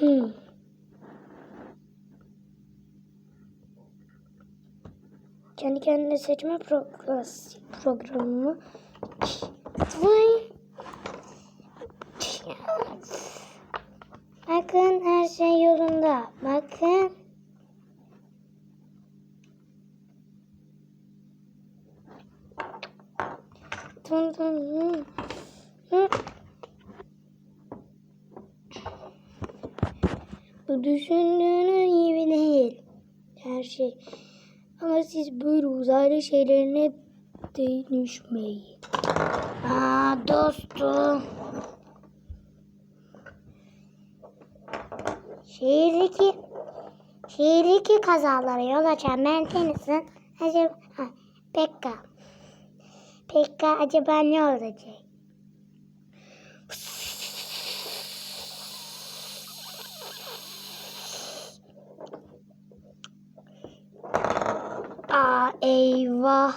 Hmm. Kendi kendine seçme progr- programı. Vay. Bakın her şey yolunda. Bakın. Dun dun Bu düşündüğünün gibi değil. Her şey. Ama siz böyle uzaylı şeylerine dönüşmeyin. Aa dostum. Şehirdeki şehirdeki kazalara yol açan ben Tennyson acaba ha, Pekka. Pekka acaba ne olacak? Aa eyvah.